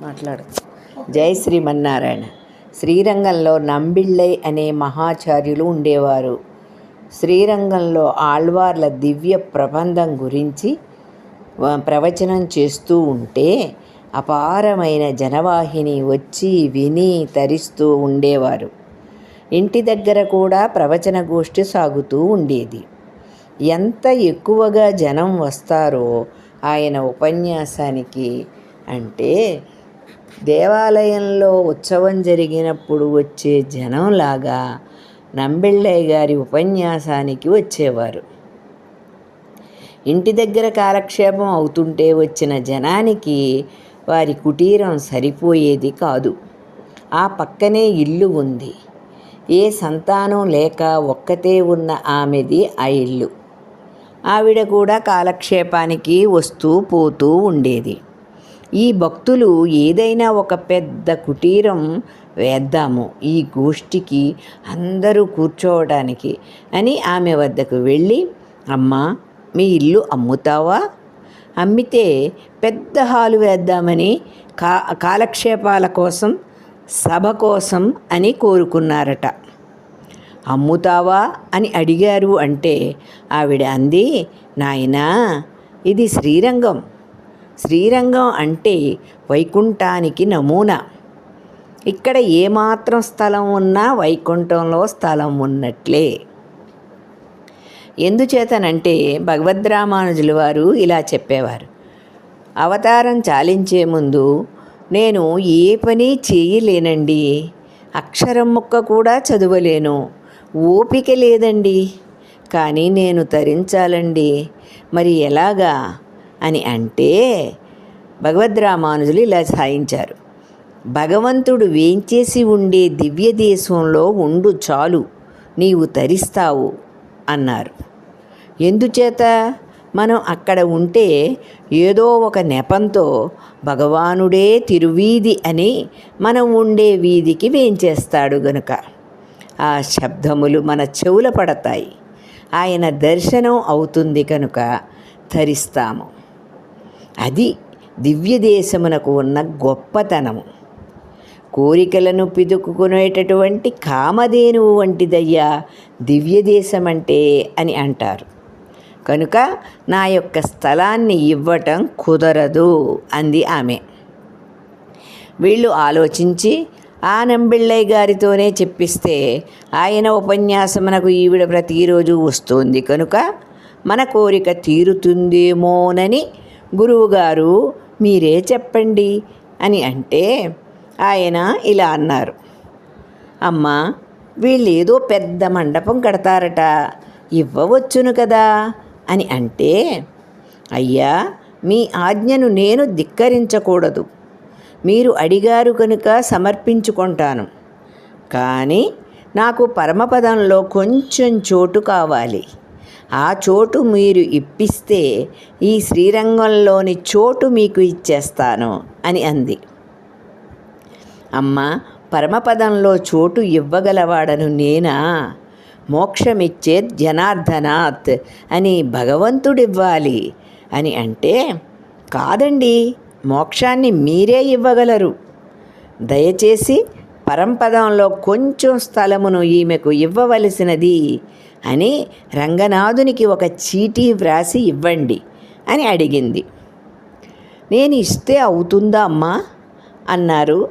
మాట్లాడు. జై శ్రీమన్నారాయణ. శ్రీరంగంలో నంబిళ్ళై అనే మహాచార్యులు ఉండేవారు. శ్రీరంగంలో ఆళ్వార్ల దివ్య ప్రబంధం గురించి ప్రవచనం చేస్తూ ఉంటే అపారమైన జనవాహిని వచ్చి విని తరిస్తూ ఉండేవారు. ఇంటి దగ్గర కూడా ప్రవచన గోష్ఠి సాగుతూ ఉండేది. ఎంత ఎక్కువగా జనం వస్తారో ఆయన ఉపన్యాసానికి అంటే దేవాలయంలో ఉత్సవం జరిగినప్పుడు వచ్చే జనంలాగా నంబిళ్ళయ్య గారి ఉపన్యాసానికి వచ్చేవారు. ఇంటి దగ్గర కాలక్షేపం అవుతుంటే వచ్చిన జనానికి వారి కుటీరం సరిపోయేది కాదు. ఆ పక్కనే ఇల్లు ఉంది. ఏ సంతానం లేక ఒక్కతే ఉన్న ఆమెది ఆ ఇల్లు. ఆవిడ కూడా కాలక్షేపానికి వస్తూ పోతూ ఉండేది. ఈ భక్తులు ఏదైనా ఒక పెద్ద కుటీరం వేద్దాము. ఈ గోష్ఠికి అందరూ కూర్చోవడానికి అని ఆమె వద్దకు వెళ్ళి అమ్మా మీ ఇల్లు అమ్ముతావా? అమ్మితే పెద్ద హాలు వేద్దామని కా కాలక్షేపాల కోసం సభ కోసం అని కోరుకున్నారట. అమ్ముతావా? అని అడిగారు అంటే ఆవిడ అంది నాయనా ఇది శ్రీరంగం. శ్రీరంగం అంటే వైకుంఠానికి నమూనా. ఇక్కడ ఏమాత్రం స్థలం ఉన్నా వైకుంఠంలో స్థలం ఉన్నట్లే. ఎందుచేతనంటే భగవద్రామానుజుల వారు ఇలా చెప్పేవారు. అవతారం చాలించే ముందు నేను ఏ పని చేయలేనండి? అక్షరం ముక్క కూడా చదవలేను. ఓపిక లేదండి. కానీ నేను తరించాలండి. మరి ఎలాగా? అని అంటే భగవద్రామానుజులు ఇలా సాయించారు. భగవంతుడు వేంచేసి ఉండే దివ్య దేశంలో ఉండు చాలు నీవు తరిస్తావు అన్నారు. ఎందుచేత? మనం అక్కడ ఉంటే ఏదో ఒక నెపంతో భగవానుడే తిరువీధి అని మనం ఉండే వీధికి వేంచేస్తాడు గనుక. ఆ శబ్దములు మన చెవుల పడతాయి. ఆయన దర్శనం అవుతుంది కనుక ధరిస్తాము అది దివ్యదేశమునకు ఉన్న గొప్పతనము. కోరికలను పిదుకుకునేటటువంటి కామధేనువు వంటిదయ్యా దివ్యదేశం అంటే అని అంటారు. కనుక నా యొక్క స్థలాన్ని ఇవ్వటం కుదరదు అంది ఆమె. వీళ్ళు ఆలోచించి ఆ నంబిళ్ళయ్య గారితోనే చెప్పిస్తే ఆయన ఉపన్యాసమునకు ఈవిడ ప్రతిరోజు వస్తుంది కనుక మన కోరిక తీరుతుందేమోనని గురువుగారు మీరే చెప్పండి అని అంటే ఆయన ఇలా అన్నారు. అమ్మా వీళ్ళు ఏదో పెద్ద మండపం కడతారట ఇవ్వవచ్చును కదా అని అంటే అయ్యా మీ ఆజ్ఞను నేను ధిక్కరించకూడదు. మీరు అడిగారు కనుక సమర్పించుకుంటాను. కానీ నాకు పరమపదంలో కొంచెం చోటు కావాలి. ఆ చోటు మీరు ఇప్పిస్తే ఈ శ్రీరంగంలోని చోటు మీకు ఇచ్చేస్తాను అని అంది. అమ్మ పరమపదంలో చోటు ఇవ్వగలవాడను నేనా? మోక్షమిచ్చే జనార్దనాత్ అని భగవంతుడివ్వాలి అని అంటే కాదండి మోక్షాన్ని మీరే ఇవ్వగలరు. దయచేసి పరంపదంలో కొంచెం స్థలమును ఈమెకు ఇవ్వవలసినది అని రంగనాథునికి ఒక చీటీ వ్రాసి ఇవ్వండి అని అడిగింది. నేను ఇస్తే అవుతుందా అమ్మా? అన్నారు.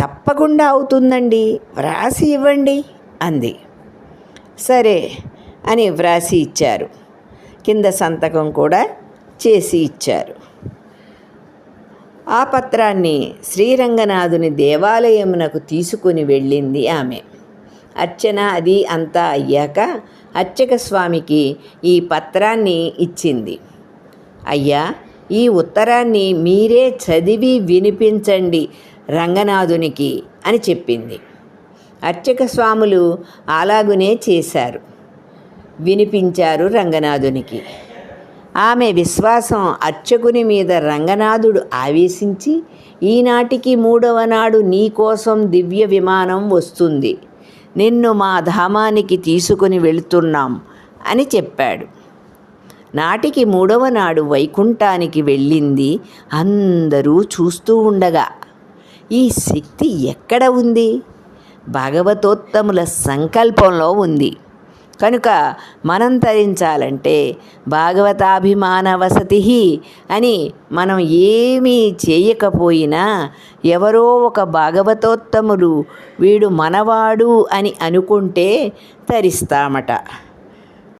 తప్పకుండా అవుతుందండి వ్రాసి ఇవ్వండి అంది. సరే అని వ్రాసి ఇచ్చారు. కింద సంతకం కూడా చేసి ఇచ్చారు. ఆ పత్రాన్ని శ్రీరంగనాథుని దేవాలయమునకు తీసుకుని వెళ్ళింది ఆమె. అర్చన అది అంతా అయ్యాక అర్చక స్వామికి ఈ పత్రాన్ని ఇచ్చింది. అయ్యా ఈ ఉత్తరాన్ని మీరే చదివి వినిపించండి రంగనాథునికి అని చెప్పింది. అర్చక స్వాములు అలాగునే చేశారు. వినిపించారు రంగనాథునికి. ఆమె విశ్వాసం అర్చకుని మీద రంగనాథుడు ఆవేశించి ఈనాటికి మూడవ నాడు నీకోసం దివ్య విమానం వస్తుంది. నిన్ను మా ధామానికి తీసుకుని వెళుతున్నాం అని చెప్పాడు. నాటికి మూడవ నాడు వైకుంఠానికి వెళ్ళింది. అందరూ చూస్తూ ఉండగా ఈ శక్తి ఎక్కడ ఉంది? భగవతోత్తముల సంకల్పంలో ఉంది. కనుక మనం తరించాలంటే భాగవతాభిమాన వసతి అని మనం ఏమీ చేయకపోయినా ఎవరో ఒక భాగవతోత్తముడు వీడు మనవాడు అని అనుకుంటే తరిస్తామట.